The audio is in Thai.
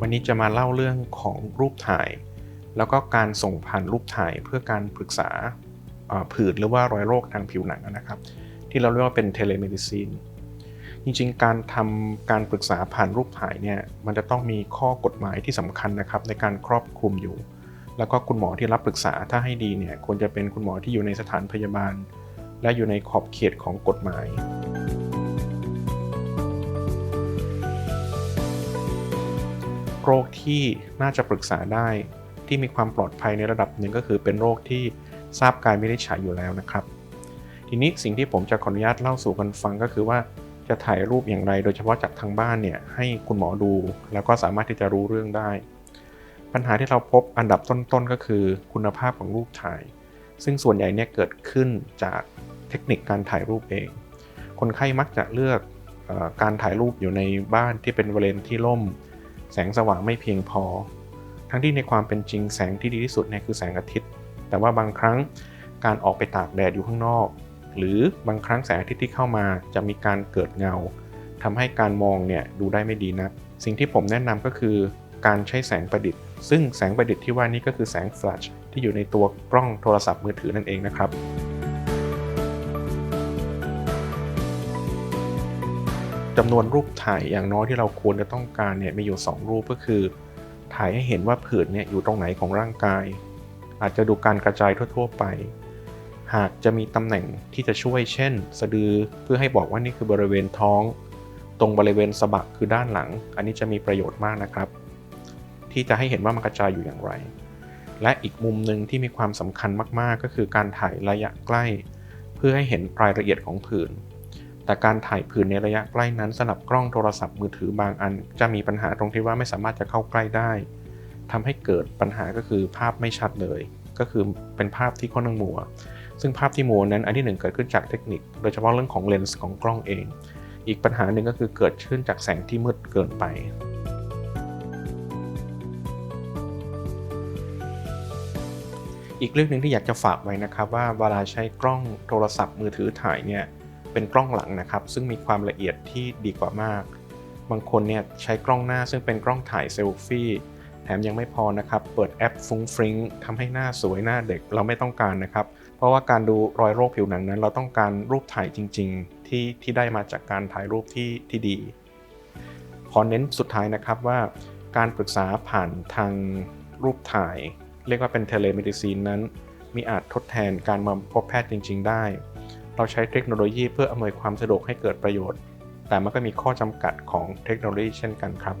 วันนี้จะมาเล่าเรื่องของรูปถ่าย แล้วก็การส่งผ่านรูปถ่ายเพื่อการปรึกษาผื่นหรือว่ารอยโรคทางผิวหนังนะครับ ที่เราเรียกว่าเป็นเทเลเมดิซีนจริงๆ การทำการปรึกษาผ่านรูปถ่ายเนี่ยมันจะต้องมีข้อกฎหมายที่สำคัญนะครับในการครอบคลุมอยู่ แล้วก็คุณหมอที่รับปรึกษาถ้าให้ดีเนี่ยควรจะเป็นคุณหมอที่อยู่ในสถานพยาบาล และอยู่ในขอบเขตของกฎหมาย โรคที่น่าจะปรึกษาได้ ที่มีความปลอดภัยในระดับหนึ่งก็คือเป็นโรคที่ทราบการวินิจฉัยอยู่แล้วนะครับ ทีนี้สิ่งที่ผมจะขออนุญาตเล่าสู่กันฟังก็คือว่าจะถ่ายรูปอย่างไร โดยเฉพาะจากทางบ้านเนี่ยให้คุณหมอดู แล้วก็สามารถที่จะรู้เรื่องได้ ปัญหาที่เราพบอันดับต้นๆก็คือคุณภาพของรูปถ่าย ซึ่งส่วนใหญ่เนี่ยเกิดขึ้นจากเทคนิคการถ่ายรูปเอง คนไข้มักจะเลือกอการถ่ายรูปอยู่ในบ้านที่เป็นบริเวณที่ร่ม แสงสว่างไม่เพียงพอ ทั้งที่ในความเป็นจริงแสงที่ดีที่สุดเนี่ยคือแสงอาทิตย์ แต่ว่าบางครั้งการออกไปตากแดดอยู่ข้างนอก หรือบางครั้งแสงอาทิตย์ที่เข้ามาจะมีการเกิดเงาทำให้การมองเนี่ยดูได้ไม่ดีนัก สิ่งที่ผมแนะนำก็คือการใช้แสงประดิษฐ์ ซึ่งแสงประดิษฐ์ที่ว่านี้ก็คือแสงแฟลชที่อยู่ในตัวกล้องโทรศัพท์มือถือนั่นเองนะครับ จำนวนรูปถ่ายอย่างน้อยที่เราควรจะต้องการเนี่ยมีอยู่ 2 รูปก็คือ ถ่ายให้เห็นว่าผื่นเนี่ยอยู่ตรงไหนของร่างกาย อาจจะดูการกระจายทั่ว ๆ ไป หากจะมีตำแหน่งที่จะช่วยเช่น สะดือเพื่อให้บอกว่านี่คือบริเวณท้อง ตรงบริเวณสะบักคือด้านหลัง อันนี้จะมีประโยชน์มากนะครับ ที่จะให้เห็นว่ามันกระจายอยู่อย่างไร และอีกมุมหนึ่งที่มีความสำคัญมากๆ ก็คือการถ่ายระยะใกล้ เพื่อให้เห็นรายละเอียดของผื่น แต่การถ่ายผื่นในระยะใกล้นั้นสำหรับกล้องโทรศัพท์มือถือบางอัน จะมีปัญหาตรงที่ว่าไม่สามารถจะเข้าใกล้ได้ทำให้เกิดปัญหาก็คือภาพไม่ชัดเลย ก็คือเป็นภาพที่ค่อนข้างมัว ซึ่งภาพที่มัวนั้นอันที่หนึ่งเกิดขึ้นจากเทคนิค โดยเฉพาะเรื่องของเลนส์ของกล้องเอง อีกปัญหาหนึ่งก็คือเกิดขึ้นจากแสงที่มืดเกินไปอีกเรื่องหนึ่งที่อยากจะฝากไว้นะครับว่าเวลาใช้กล้องโทรศัพท์มือถือถ่ายเนี่ย เป็นกล้องหลังนะครับ ซึ่งมีความละเอียดที่ดีกว่ามาก บางคนเนี่ยใช้กล้องหน้าซึ่งเป็นกล้องถ่ายเซลฟี่แถมยังไม่พอนะครับ เปิดแอปฟุ้งฟริ้งทำให้หน้าสวยหน้าเด็กเราไม่ต้องการนะครับ เพราะว่าการดูรอยโรคผิวหนังนั้น เราต้องการรูปถ่ายจริง ๆ ที่ที่ได้มาจากการถ่ายรูปที่ที่ดี ขอเน้นสุดท้ายนะครับว่าการปรึกษาผ่านทางรูปถ่าย เรียกว่าเป็นเทเลเมดิซีนนั้น มีอาจทดแทนการมาพบแพทย์จริง ๆ ได้ เราใช้เทคโนโลยีเพื่ออำนวยความสะดวกให้เกิดประโยชน์ แต่มันก็มีข้อจำกัดของเทคโนโลยีเช่นกันครับ